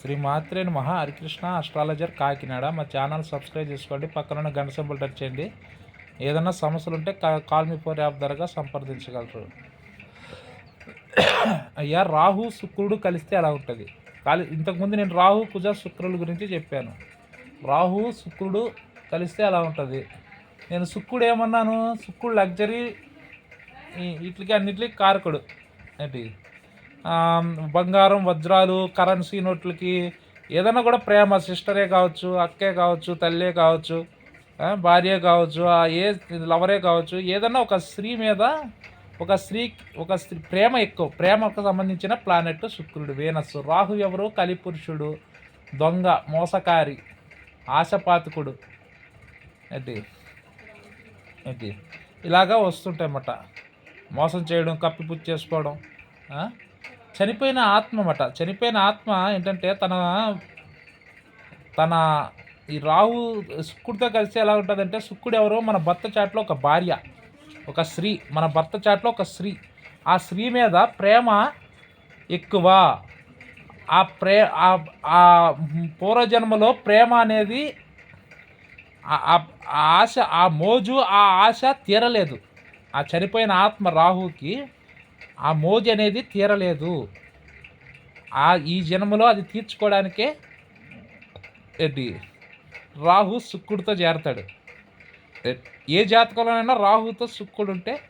శ్రీ మాత్రేని మహా హరికృష్ణ అస్ట్రాలజర్ కాకినాడ. మా channel subscribe చేసుకోండి. పక్కన గంట సింబల్ టచ్ చేయండి. ఏదైనా సమస్యలు ఉంటే కాల్ మీ ఫోర్ యాప్ ద్వారా సంప్రదించగలరు. అయ్యా రాహు శుక్రుడు కలిస్తే అలా ఉంటుంది? కాలి ఇంతకుముందు నేను రాహు కుజ శుక్రుల గురించి చెప్పాను. రాహు శుక్రుడు కలిస్తే అలా ఉంటుంది? నేను శుక్రుడు ఏమన్నాను? శుక్రుడు లగ్జరీ వీటికి అన్నిటికీ కారకుడు. ఏంటి? బంగారం వజ్రాలు కరెన్సీ నోట్లకి ఏదైనా కూడా ప్రేమ సిస్టరే కావచ్చు అక్కే కావచ్చు తల్లే కావచ్చు భార్య కావచ్చు ఆ ఏ లవరే కావచ్చు ఏదైనా ఒక స్త్రీ మీద ఒక స్త్రీ ఒక స్త్రీ ప్రేమ ఎక్కువ. ప్రేమకు సంబంధించిన ప్లానెట్ శుక్రుడు వేనస్ రాహు ఎవరు? కలిపురుషుడు దొంగ మోసకారి ఆశపాతకుడు. ఏంటి? అది ఇలాగా వస్తుంటాయన్నమాట. మోసం చేయడం కప్పిపుచ్చి చేసుకోవడం చనిపోయిన ఆత్మ అన్నమాట చనిపోయిన ఆత్మ ఏంటంటే తన తన ఈ రాహు శుక్కుడితో కలిసి ఎలా ఉంటుందంటే శుక్కుడు ఎవరు మన భర్త చాట్లో ఒక భార్య ఒక స్త్రీ మన భర్త చాట్లో ఒక స్త్రీ. ఆ స్త్రీ మీద ప్రేమ ఎక్కువ. ఆ ప్రే ఆ- ఆ పూర్వజన్మలో ప్రేమ అనేది ఆ ఆశ ఆ మోజు ఆ ఆశ తీరలేదు. ఆ చనిపోయిన ఆత్మ రాహుకి ఆ మోజు అనేది తీరలేదు. ఆ ఈ జన్మలో అది తీర్చుకోవడానికే ఏంటి రాహు శుక్రుడితో చేరతాడు ఏ- జాతకంలోనైనా రాహుతో శుక్రుడు ఉంటే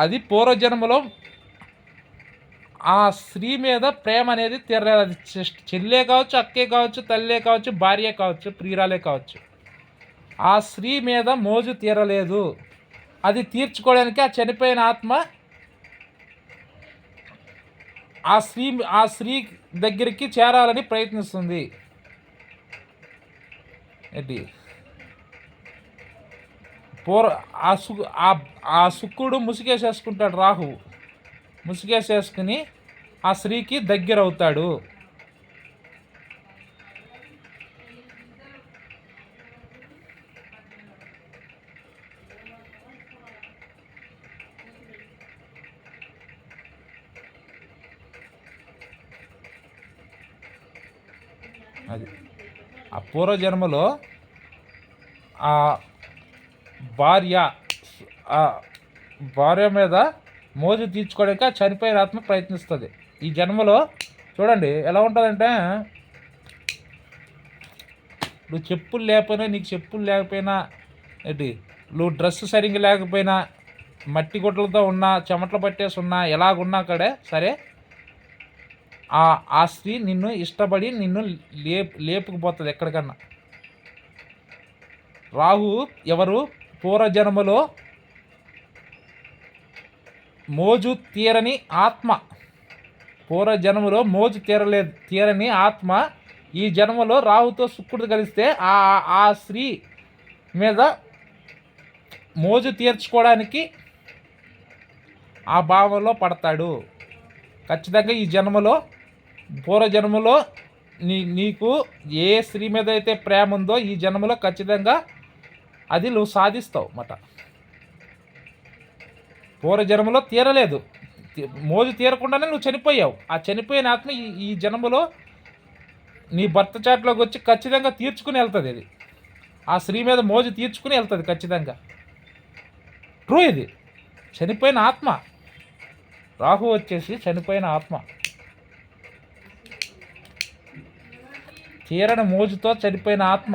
అది పూర్వజన్మలో ఆ స్త్రీ మీద ప్రేమ అనేది తీరలేదు. అది చె- చెల్లే కావచ్చు అక్కే కావచ్చు తల్లే కావచ్చు భార్య కావచ్చు ప్రియురాలే కావచ్చు. ఆ స్త్రీ మీద మోజు తీరలేదు. అది తీర్చుకోవడానికి ఆ చనిపోయిన ఆత్మ ఆ స్త్రీ ఆ స్త్రీ దగ్గరికి చేరాలని ప్రయత్నిస్తుంది. ఏంటి? పూర్వ ఆ సు ఆ శుక్రుడు ముసుగేసేసుకుంటాడు రాహు ముసుగేసేసుకుని ఆ స్త్రీకి దగ్గర అది. ఆ పూర్వజన్మలో ఆ భార్య ఆ భార్య మీద మోజు తీర్చుకోవడానికి చనిపోయే చనిపోయిన ఆత్మ ప్రయత్నిస్తుంది. ఈ జన్మలో చూడండి ఎలా ఉంటుందంటే నువ్వు చెప్పులు లేకపోయినా నీకు చెప్పులు లేకపోయినా ఏంటి? నువ్వు డ్రెస్ సరిగ్గా లేకపోయినా మట్టి గుడ్డలతో ఉన్నా చెమటలు పట్టేసి ఉన్నా ఎలాగున్నా అక్కడే సరే ఆ ఆ స్త్రీ నిన్ను ఇష్టపడి నిన్ను లే లేపుకుపోతుంది ఎక్కడికన్నా. రాహు ఎవరు? పూర్వజన్మలో మోజు తీరని ఆత్మ. పూర్వజన్మలో మోజు తీరలేదు తీరని ఆత్మ. ఈ జన్మలో రాహుతో శుక్రుడు కలిస్తే ఆ ఆ స్త్రీ మీద మోజు తీర్చుకోవడానికి ఆ భావంలో పడతాడు. ఖచ్చితంగా ఈ జన్మలో పూర్వజన్మలో నీ నీకు ఏ స్త్రీ మీద అయితే ప్రేమ ఉందో ఈ జన్మలో ఖచ్చితంగా అది నువ్వు సాధిస్తావు అన్నమాట. పూర్వజన్మలో తీరలేదు. మోజు తీరకుండానే నువ్వు చనిపోయావు. ఆ చనిపోయిన ఆత్మ ఈ ఈ జన్మలో నీ భర్త చాట్లోకి వచ్చి ఖచ్చితంగా తీర్చుకుని వెళ్తుంది ఇది. ఆ స్త్రీ మీద మోజు తీర్చుకుని వెళ్తుంది ఖచ్చితంగా. ట్రూ ఇది. చనిపోయిన ఆత్మ. రాహు వచ్చేసి చనిపోయిన ఆత్మ. తీరని మోజుతో చనిపోయిన ఆత్మ.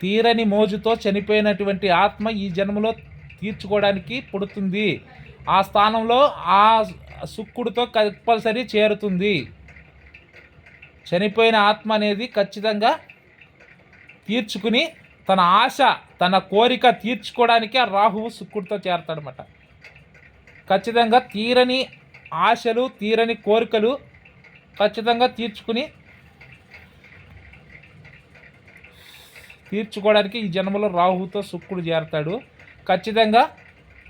తీరని మోజుతో చనిపోయినటువంటి ఆత్మ ఈ జన్మలో తీర్చుకోవడానికి పుడుతుంది. ఆ స్థానంలో ఆ శుక్రుడితో కంపల్సరీ చేరుతుంది. చనిపోయిన ఆత్మ అనేది ఖచ్చితంగా తీర్చుకుని తన ఆశ తన కోరిక తీర్చుకోవడానికి ఆ రాహువు శుక్రుడితో చేరతాడనమాట ఖచ్చితంగా తీరని ఆశలు తీరని కోరికలు ఖచ్చితంగా తీర్చుకుని తీర్చుకోవడానికి ఈ జన్మలో రాహుతో శుక్రుడు చేరతాడు. ఖచ్చితంగా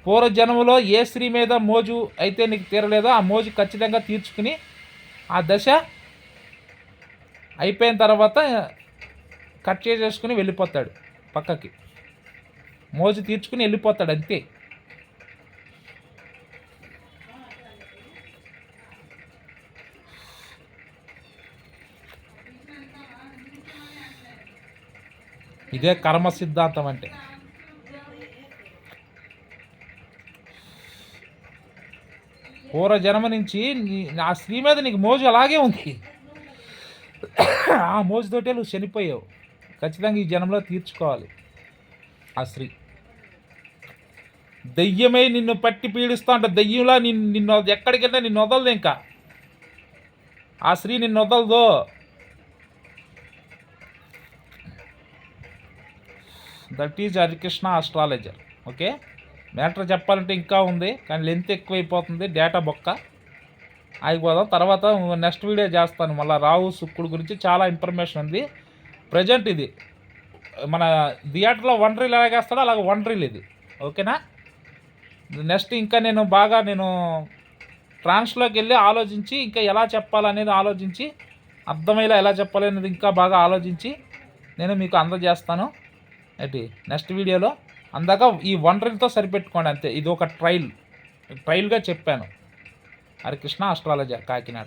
పూర్వజన్మలో ఏ స్త్రీ మీద మోజు అయితే నీకు తీరలేదో ఆ మోజు ఖచ్చితంగా తీర్చుకుని ఆ దశ అయిపోయిన తర్వాత కట్ చేసేసుకుని వెళ్ళిపోతాడు పక్కకి. మోజు తీర్చుకుని వెళ్ళిపోతాడు అంతే. ఇదే కర్మ సిద్ధాంతం అంటే. పూర్వ జన్మ నుంచి ఆ నా స్త్రీ మీద నీకు మోజు అలాగే ఉంది. ఆ మోజుతోటే నువ్వు చనిపోయావు. ఖచ్చితంగా ఈ జన్మలో తీర్చుకోవాలి ఆ స్త్రీ. దెయ్యమై నిన్ను పట్టి పీడిస్తా అంటే దెయ్యంలా నిన్ను నిన్ను ఎక్కడికైనా నిన్ను వదలదు ఇంకా. ఆ స్త్రీ నిన్ను వదలదు. That is Harikrishna astrologer okay matter చెప్పాలంటే ఇంకా ఉంది కానీ లెంత్ ఎక్కువైపోతుంది డేటా బొక్క. ఆగిపోదాం తర్వాత నెక్స్ట్ వీడియో చేస్తాను మళ్ళీ రావు శుక్రుడు గురించి చాలా ఇన్ఫర్మేషన్ ఉంది. ప్రజెంట్ ఇది మన థియేటర్లో వన్ రీల్ ఎలాగేస్తాడో అలాగే వన్ రీల్ ఇది ఓకేనా? నెక్స్ట్ ఇంకా నేను బాగా నేను ట్రాన్స్లోకి వెళ్ళి ఆలోచించి ఇంకా ఎలా చెప్పాలనేది ఆలోచించి అర్థమయ్యేలా ఎలా చెప్పాలి అనేది ఇంకా బాగా ఆలోచించి నేను మీకు అందజేస్తాను. ఏంటి? నెక్స్ట్ వీడియోలో అందాక ఈ వన్ సరిపెట్టుకోండి అంతే. ఇది ఒక ట్రైల్. ట్రైల్గా చెప్పాను. హరికృష్ణ ఆస్ట్రాలజీ కాకినాడ.